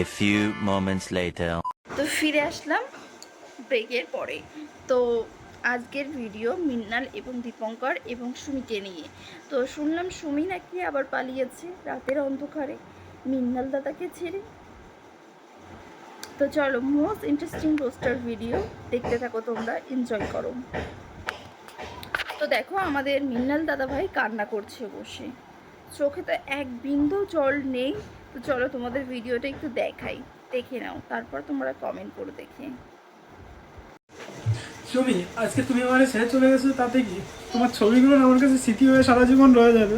A few moments later. তো ফিরে আসলাম ব্রেকের পরে। তো আজকের ভিডিও মিন্নাল এবং দীপঙ্কর এবং সুমিকে নিয়ে। তো শুনলাম সুমি নাকি আবার পালিয়েছে রাতের অন্ধকারে মিন্নাল দাদাকে ছেড়ে। তো চলো মোস্ট ইন্টারেস্টিং পোস্টার ভিডিও দেখতে থাকো তোমরা এনজয় করো। তো দেখো, আমাদের মিন্নাল দাদা ভাই কান্না করছে বসে। চোখে তো এক বিন্দু জল নেই তো চলো তোমাদের ভিডিওটা একটু দেখাই দেখে নাও তারপর তোমরা কমেন্ট করে দেখে। সুমি আজকে তুমি আমার ছেড়ে চলে গেছো তাতে কি? তোমার ছবিগুলো আমার কাছে স্মৃতি হয়ে সারা জীবন রয়ে যাবে।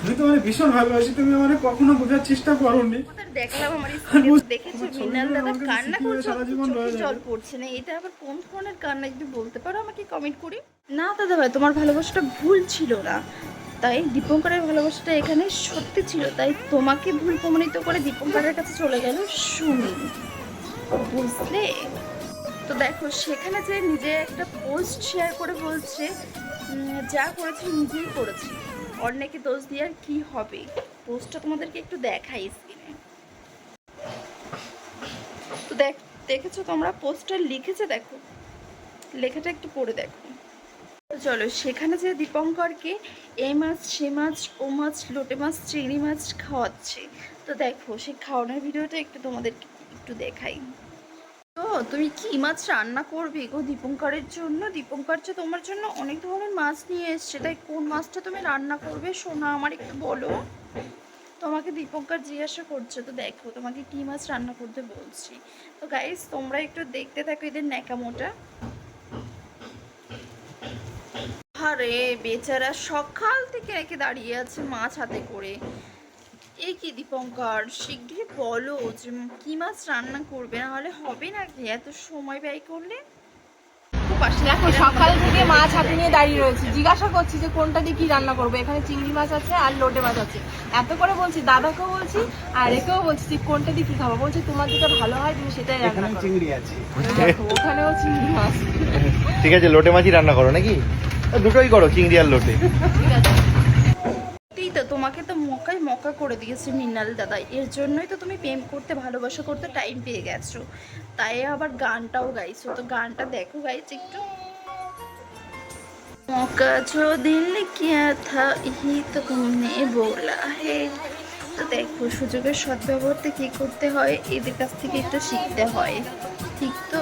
আমি তোমার ভীষণ ভালোবাসি তুমি আমার কখনো বোঝার চেষ্টা করোনি। ওদের দেখলাম আমার দেখেছ মিনাল দাদা কান্না করছে সারা জীবন জল পড়ছে না এটা আবার কোন ধরনের কান্না? একটু বলতে পারো আমাকে কমেন্ট করে। না দাদা ভাই তোমার ভালোবাসাটা ভুল ছিল না। তাই দীপঙ্করের ভালোবাসাটা এখানে সত্যি ছিল, তাই তোমাকে ভুল প্রমাণিত করে দীপঙ্করের কাছে চলে গেল সুমি। বুঝলে? তো দেখো, সেখানে যে নিজে একটা পোস্ট শেয়ার করে বলছে যা করেছি নিজেই করেছি। অন্যকে দোষ দিয়ে আর কি হবে? পোস্টটা তোমাদেরকে একটু দেখাই স্ক্রিনে তো দেখ, দেখেছ তোমরা? পোস্টার লিখেছে, দেখো। লেখাটা একটু পড়ে দেখো। চলো, সেখানে যে দীপঙ্করকে এই মাছ, সে মাছ, ও মাছ, লোটে মাছ, চিংড়ি মাছ খাওয়াচ্ছে। তো দেখো সেই খাওয়ানোর ভিডিওটা একটু তোমাদেরকে একটু দেখাই। তো তুমি কি মাছ রান্না করবে গো দীপঙ্করের জন্য? দীপঙ্কর যে তোমার জন্য অনেক ধরনের মাছ নিয়ে এসছে। তাই কোন মাছটা তুমি রান্না করবে শোনা আমার একটু বলো। তোমাকে দীপঙ্কর জিজ্ঞাসা করছে, তো দেখো, তোমাকে কি মাছ রান্না করতে বলছি। তো গাইস তোমরা একটু দেখতে থাকো এদের ন্যাকামোটা। আরে বেচারা সকাল থেকে একে দাঁড়িয়ে আছে মাছ হাতে করে। এ কি দীপঙ্কর? শিগগিরই বলো যে কি মাছ রান্না করবে? না হলে হবে নাকি এত সময় ব্যয় করলে? খুব আসলে দেখো সকাল থেকে মাছ হাতে নিয়ে দাঁড়িয়ে রয়েছি। জিজ্ঞাসা করছি যে কোনটা দিয়ে কি রান্না করব? এখানে চিংড়ি মাছ আছে আর লোটে মাছ আছে। এত করে বলছি দাদাকেও বলছি আর একেও বলছি যে কোনটা দিয়ে কি খাব? বলছে তোমার যেটা ভালো হয় তুমি সেটাই রান্না চিংড়ি আছে। দেখো, ওখানেও চিংড়ি মাছ। ঠিক আছে লোটে মাছই রান্না করো নাকি? দুটোই করো চিংড়ি আর লোটে ঠিক আছে সত্যিই তো তোমাকে তো মকাই মকা করে দিয়েছে মিনাল দাদা এর জন্যই তো তুমি প্রেম করতে ভালোবাসা করতে টাইম পেয়ে গেছো তাই আবার গানটাও গাইছো তো গানটা দেখো গাইছ একটু मौका जो दिल किया था यही तो तुमने बोला है তো দেখো সুযোগের সদ্ব্যবহারটা কী করতে হয় এদের কাছ থেকে একটু শিখতে হয় ঠিক তো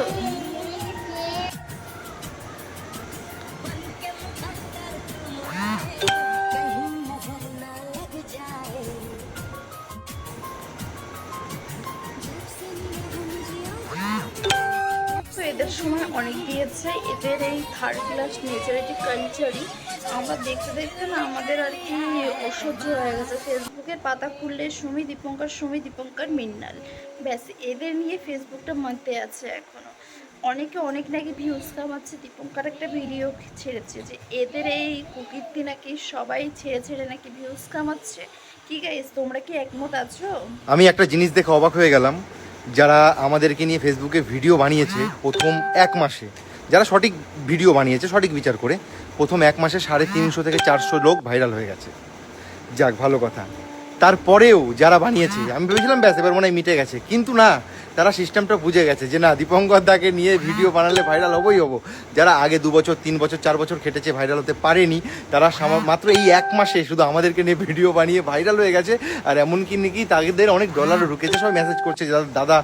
সময় অনেক দিয়েছে, এদের এই থার্ড ক্লাস মেজরিটি কালচারই আমরা দেখতে দেখতে না আমাদের আর কি অসহ্য হয়ে গেছে। ফেসবুকের পাতা খুললে সুমি দীপঙ্কর সুমি দীপঙ্কর মিন্নাল। ব্যাস, এদের নিয়ে ফেসবুকটা মানতে আছে এখনও অনেকে অনেক নাকি ভিউজ কামাচ্ছে। দীপঙ্কর একটা ভিডিও ছেড়েছে যে, এদের এই কুকীর্তি নাকি সবাই ছেড়ে ছেড়ে নাকি ভিউজ কামাচ্ছে? কি গাইস তোমরা কি একমত আছো? আমি একটা জিনিস দেখে অবাক হয়ে গেলাম। যারা আমাদেরকে নিয়ে ফেসবুকে ভিডিও বানিয়েছে প্রথম এক মাসে। যারা সঠিক ভিডিও বানিয়েছে সঠিক বিচার করে প্রথম এক মাসে সাড়ে তিনশো থেকে চারশো লোক ভাইরাল হয়ে গেছে। যাক ভালো কথা। তারপরেও যারা বানিয়েছে আমি ভেবেছিলাম ব্যাস এবার মনে হয় মিটে গেছে। কিন্তু না তারা সিস্টেমটা বুঝে গেছে যে না, দীপঙ্কর দাকে নিয়ে ভিডিও বানালে ভাইরাল হবোই হব। যারা আগে দু বছর, তিন বছর, চার বছর খেটেছে ভাইরাল হতে পারেনি, তারা মাত্র এই এক মাসে শুধু আমাদেরকে নিয়ে ভিডিও বানিয়ে ভাইরাল হয়ে গেছে। আর এমনকি নাকি তাদের অনেক ডলারও ঢুকেছে, সবাই মেসেজ করছে দাদা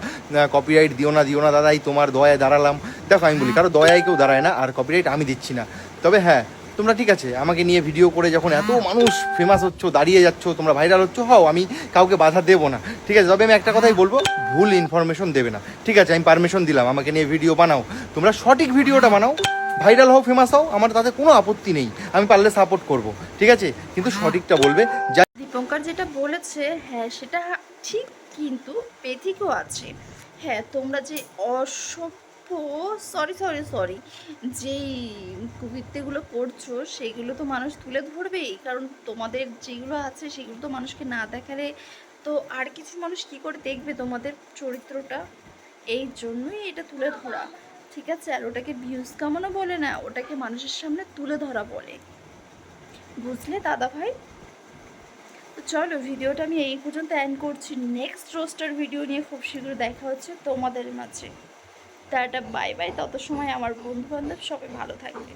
কপিরাইট দিও না দিও না, দাদা, এই তোমার দয়ায় দাঁড়ালাম। দেখো, আমি বলি, কারও দয়ায় কেউ দাঁড়ায় না, আর কপিরাইট আমি দিচ্ছি না। তবে হ্যাঁ তোমরা ঠিক আছে আমাকে নিয়ে ভিডিও করে যখন এত মানুষ ফেমাস হচ্ছ দাঁড়িয়ে যাচ্ছ তোমরা ভাইরাল হচ্ছ হও আমি কাউকে বাধা দেবো না। ঠিক আছে তবে আমি একটা কথাই বলব ভুল ইনফরমেশন দেবে না। ঠিক আছে আমি পারমিশন দিলাম আমাকে নিয়ে ভিডিও বানাও। তোমরা সঠিক ভিডিওটা বানাও ভাইরাল হও ফেমাস হও আমার তাতে কোনো আপত্তি নেই আমি পারলে সাপোর্ট করব। ঠিক আছে? কিন্তু সঠিকটা বলবে যা দীপঙ্কর যেটা বলেছে হ্যাঁ সেটা ঠিক কিন্তু বেথিকও আছে। হ্যাঁ তোমরা যে অসভ্য সরি সরি সরি যেই কুকীর্তিগুলো করছ, সেগুলো তো মানুষ তুলে ধরবেই। কারণ তোমাদের যেগুলো আছে, সেগুলো তো মানুষকে না দেখালে তো আর কিছু মানুষ কি করে দেখবে তোমাদের চরিত্রটা? এই জন্যই এটা তুলে ধরা। ঠিক আছে? আর ওটাকে ভিউজ কামানো বলে না, ওটাকে মানুষের সামনে তুলে ধরা বলে। বুঝলে, দাদা ভাই? তো চলো, ভিডিওটা আমি এই পর্যন্ত এন্ড করছি। নেক্সট রোস্টার ভিডিও নিয়ে খুব শীঘ্র দেখা হচ্ছে তোমাদের মাঝে। Tata bye bye. তত সময় আমার বন্ধু বান্ধব সবাই ভালো থাকবে।